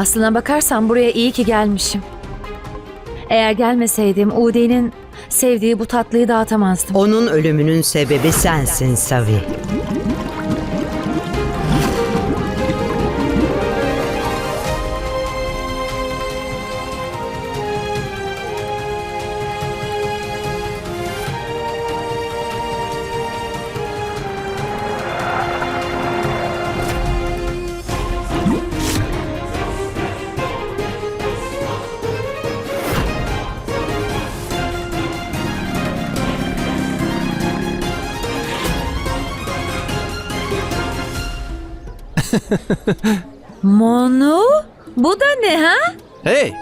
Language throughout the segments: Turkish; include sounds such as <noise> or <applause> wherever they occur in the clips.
Aslına bakarsan buraya iyi ki gelmişim. Eğer gelmeseydim Udi'nin sevdiği bu tatlıyı dağıtamazdım. Onun ölümünün sebebi sensin Savi. <laughs> Monu? Bu da ne ha? Hey,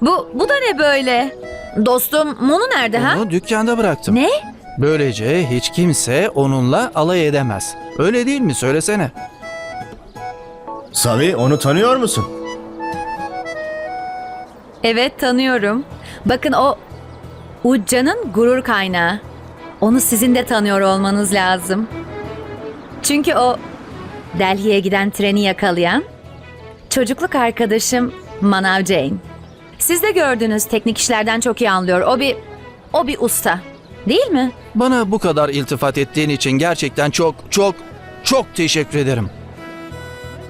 Bu, bu da ne böyle? Dostum Monu nerede ha? onu dükkanda bıraktım. Ne? Böylece hiç kimse onunla alay edemez. Öyle değil mi? Söylesene. Savi onu tanıyor musun? Evet tanıyorum. Bakın o Ucca'nın gurur kaynağı. Onu sizin de tanıyor olmanız lazım. Çünkü o Delhi'ye giden treni yakalayan çocukluk arkadaşım Manav Jane. Siz de gördünüz teknik işlerden çok iyi anlıyor. O bir o bir usta. Değil mi? Bana bu kadar iltifat ettiğin için gerçekten çok çok çok teşekkür ederim.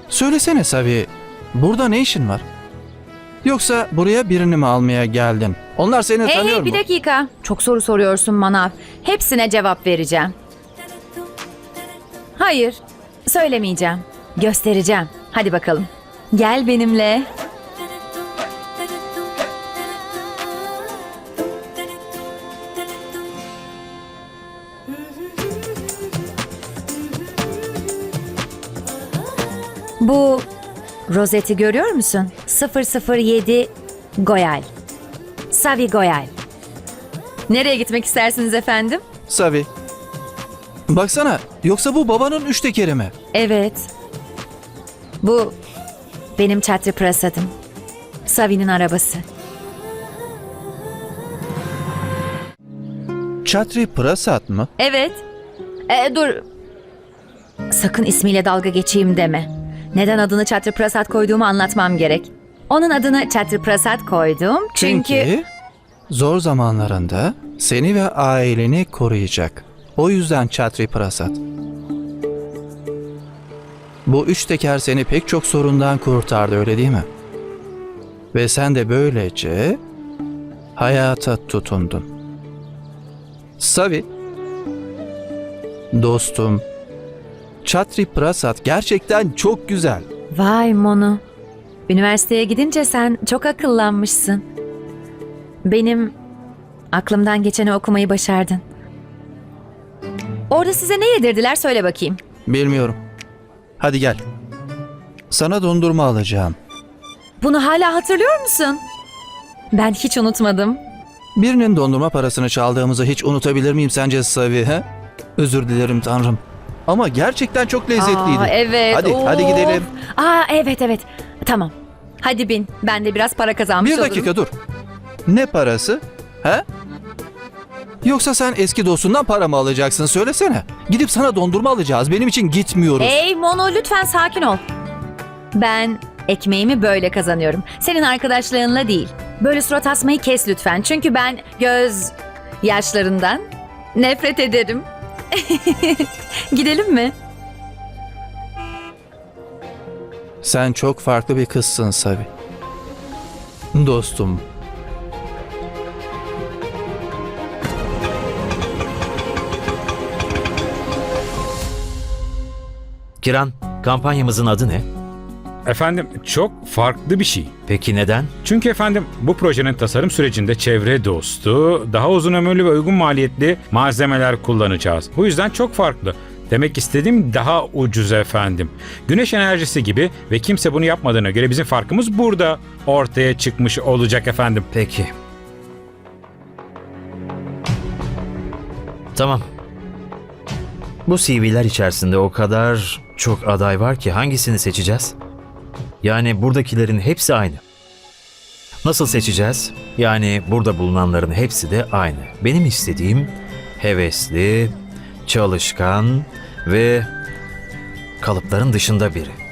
Söylesene Savi, burada ne işin var? Yoksa buraya birini mi almaya geldin? Onlar seni Hey tanıyor hey bir mu? dakika. Çok soru soruyorsun Manav. Hepsine cevap vereceğim. Hayır, söylemeyeceğim. Göstereceğim. Hadi bakalım. Gel benimle. Bu rozeti görüyor musun? 007 Goyal. Savi Goyal. Nereye gitmek istersiniz efendim? Savi. Baksana, yoksa bu babanın üç tekeri mi? Evet. Bu benim Çatri Prasad'ım. Savi'nin arabası. Çatri Prasat mı? Evet. E, dur. Sakın ismiyle dalga geçeyim deme. Neden adını Çatri Prasad koyduğumu anlatmam gerek. Onun adını Çatri Prasad koydum çünkü... Çünkü zor zamanlarında seni ve aileni koruyacak. O yüzden Çatri Prasat. Bu üç teker seni pek çok sorundan kurtardı öyle değil mi? Ve sen de böylece hayata tutundun. Savi, dostum, Çatri Prasat gerçekten çok güzel. Vay Monu. Üniversiteye gidince sen çok akıllanmışsın. Benim aklımdan geçeni okumayı başardın. Orada size ne yedirdiler söyle bakayım. Bilmiyorum. Hadi gel. Sana dondurma alacağım. Bunu hala hatırlıyor musun? Ben hiç unutmadım. Birinin dondurma parasını çaldığımızı hiç unutabilir miyim sence Savi? He? Özür dilerim tanrım. Ama gerçekten çok lezzetliydi. Aa, evet. Hadi, hadi of. gidelim. Aa evet evet. Tamam. Hadi bin. Ben de biraz para kazanmış Bir olurum. dakika dur. Ne parası? He? Yoksa sen eski dostundan para mı alacaksın? Söylesene. Gidip sana dondurma alacağız. Benim için gitmiyoruz. Ey Mono lütfen sakin ol. Ben ekmeğimi böyle kazanıyorum. Senin arkadaşlığınla değil. Böyle surat asmayı kes lütfen. Çünkü ben göz yaşlarından nefret ederim. <laughs> Gidelim mi? Sen çok farklı bir kızsın Savi. Dostum. Kiran, kampanyamızın adı ne? Efendim çok farklı bir şey. Peki neden? Çünkü efendim bu projenin tasarım sürecinde çevre dostu, daha uzun ömürlü ve uygun maliyetli malzemeler kullanacağız. Bu yüzden çok farklı. Demek istediğim daha ucuz efendim. Güneş enerjisi gibi ve kimse bunu yapmadığına göre bizim farkımız burada ortaya çıkmış olacak efendim. Peki. Tamam. Bu CV'ler içerisinde o kadar çok aday var ki hangisini seçeceğiz? Yani buradakilerin hepsi aynı. Nasıl seçeceğiz? Yani burada bulunanların hepsi de aynı. Benim istediğim hevesli, çalışkan ve kalıpların dışında biri.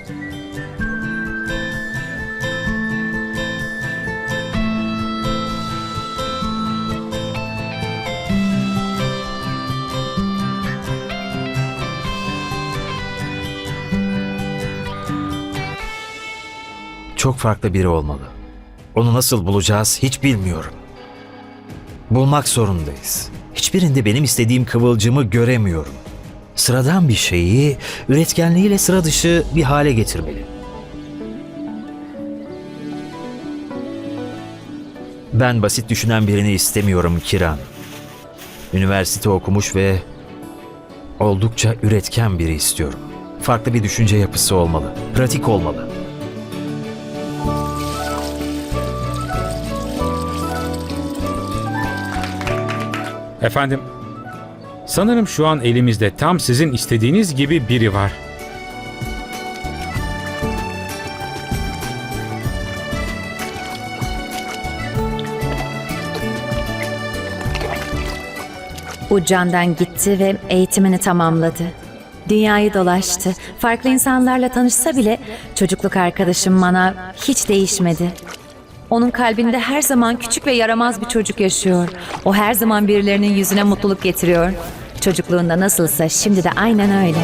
Çok farklı biri olmalı. Onu nasıl bulacağız hiç bilmiyorum. Bulmak zorundayız. Hiçbirinde benim istediğim kıvılcımı göremiyorum. Sıradan bir şeyi üretkenliğiyle sıra dışı bir hale getirmeli. Ben basit düşünen birini istemiyorum Kiran. Üniversite okumuş ve oldukça üretken biri istiyorum. Farklı bir düşünce yapısı olmalı, pratik olmalı. Efendim, sanırım şu an elimizde tam sizin istediğiniz gibi biri var. Ucan'dan gitti ve eğitimini tamamladı. Dünyayı dolaştı. Farklı insanlarla tanışsa bile çocukluk arkadaşım Manav hiç değişmedi. Onun kalbinde her zaman küçük ve yaramaz bir çocuk yaşıyor. O her zaman birilerinin yüzüne mutluluk getiriyor. Çocukluğunda nasılsa şimdi de aynen öyle.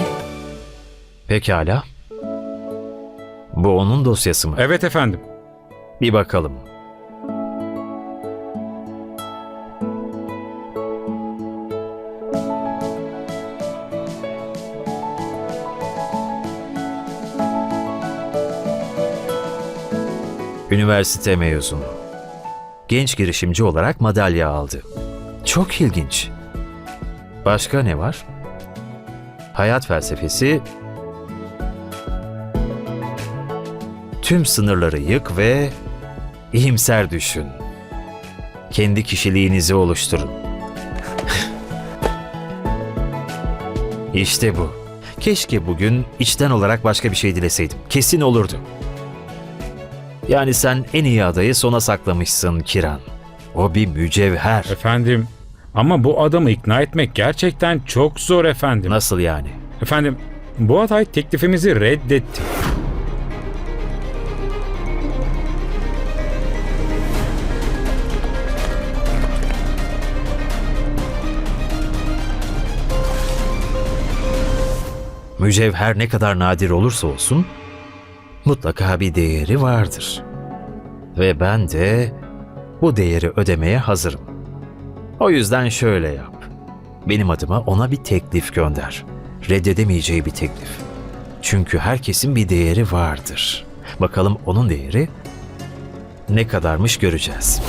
Pekala. Bu onun dosyası mı? Evet efendim. Bir bakalım. Üniversite mezunu. Genç girişimci olarak madalya aldı. Çok ilginç. Başka ne var? Hayat felsefesi Tüm sınırları yık ve iyimser düşün. Kendi kişiliğinizi oluşturun. <laughs> işte bu. Keşke bugün içten olarak başka bir şey dileseydim. Kesin olurdu. Yani sen en iyi adayı sona saklamışsın Kiran. O bir mücevher. Efendim, ama bu adamı ikna etmek gerçekten çok zor efendim. Nasıl yani? Efendim, bu aday teklifimizi reddetti. Mücevher ne kadar nadir olursa olsun mutlaka bir değeri vardır. Ve ben de bu değeri ödemeye hazırım. O yüzden şöyle yap. Benim adıma ona bir teklif gönder. Reddedemeyeceği bir teklif. Çünkü herkesin bir değeri vardır. Bakalım onun değeri ne kadarmış göreceğiz.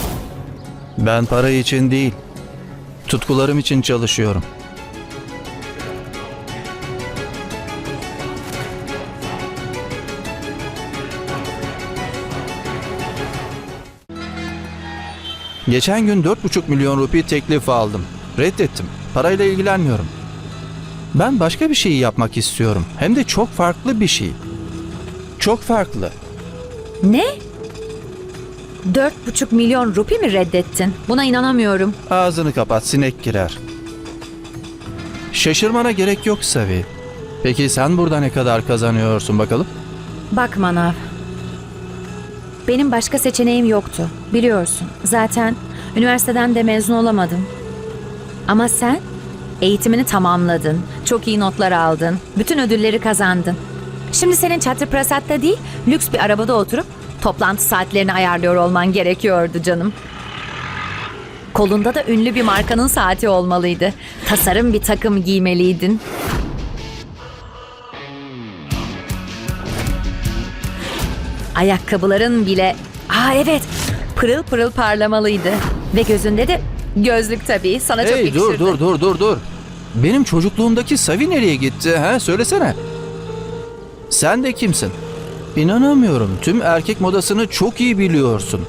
Ben para için değil, tutkularım için çalışıyorum. Geçen gün 4,5 milyon rupi teklif aldım. Reddettim. Parayla ilgilenmiyorum. Ben başka bir şeyi yapmak istiyorum. Hem de çok farklı bir şey. Çok farklı. Ne? Dört buçuk milyon rupi mi reddettin? Buna inanamıyorum. Ağzını kapat sinek girer. Şaşırmana gerek yok Savi. Peki sen burada ne kadar kazanıyorsun bakalım? Bak Manav. Benim başka seçeneğim yoktu. Biliyorsun. Zaten üniversiteden de mezun olamadım. Ama sen eğitimini tamamladın. Çok iyi notlar aldın. Bütün ödülleri kazandın. Şimdi senin Çatı Prasat'ta değil, lüks bir arabada oturup toplantı saatlerini ayarlıyor olman gerekiyordu canım. Kolunda da ünlü bir markanın saati olmalıydı. Tasarım bir takım giymeliydin. Ayakkabıların bile... Aa evet, pırıl pırıl parlamalıydı. Ve gözünde de gözlük tabii. Sana çok hey yakışırdı. dur dur dur dur dur. Benim çocukluğumdaki Savi nereye gitti ha? Söylesene. Sen de kimsin? İnanamıyorum. Tüm erkek modasını çok iyi biliyorsun.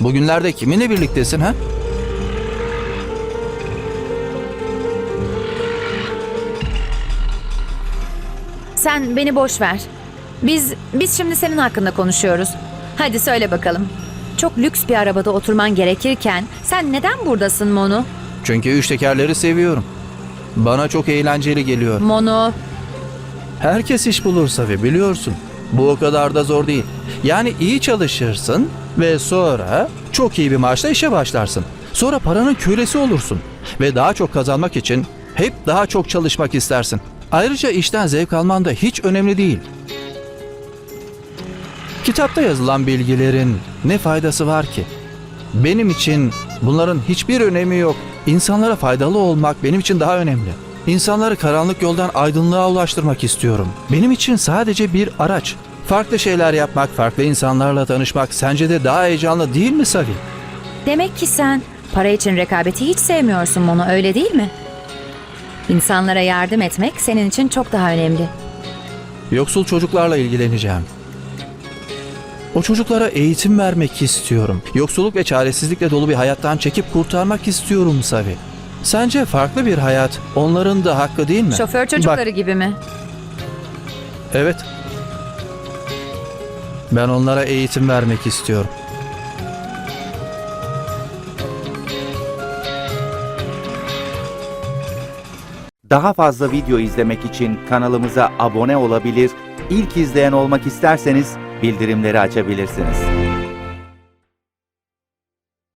Bugünlerde kiminle birliktesin ha? Sen beni boş ver. Biz biz şimdi senin hakkında konuşuyoruz. Hadi söyle bakalım. Çok lüks bir arabada oturman gerekirken sen neden buradasın Monu? Çünkü üç tekerleri seviyorum. Bana çok eğlenceli geliyor. Monu. Herkes iş bulur Safi biliyorsun. Bu o kadar da zor değil. Yani iyi çalışırsın ve sonra çok iyi bir maaşla işe başlarsın. Sonra paranın kölesi olursun. Ve daha çok kazanmak için hep daha çok çalışmak istersin. Ayrıca işten zevk alman da hiç önemli değil. Kitapta yazılan bilgilerin ne faydası var ki? Benim için bunların hiçbir önemi yok. İnsanlara faydalı olmak benim için daha önemli. İnsanları karanlık yoldan aydınlığa ulaştırmak istiyorum. Benim için sadece bir araç. Farklı şeyler yapmak, farklı insanlarla tanışmak sence de daha heyecanlı değil mi Savi? Demek ki sen para için rekabeti hiç sevmiyorsun bunu öyle değil mi? İnsanlara yardım etmek senin için çok daha önemli. Yoksul çocuklarla ilgileneceğim. O çocuklara eğitim vermek istiyorum. Yoksulluk ve çaresizlikle dolu bir hayattan çekip kurtarmak istiyorum Savi. Sence farklı bir hayat onların da hakkı değil mi? Şoför çocukları gibi mi? Evet. Ben onlara eğitim vermek istiyorum. Daha fazla video izlemek için kanalımıza abone olabilir, ilk izleyen olmak isterseniz bildirimleri açabilirsiniz.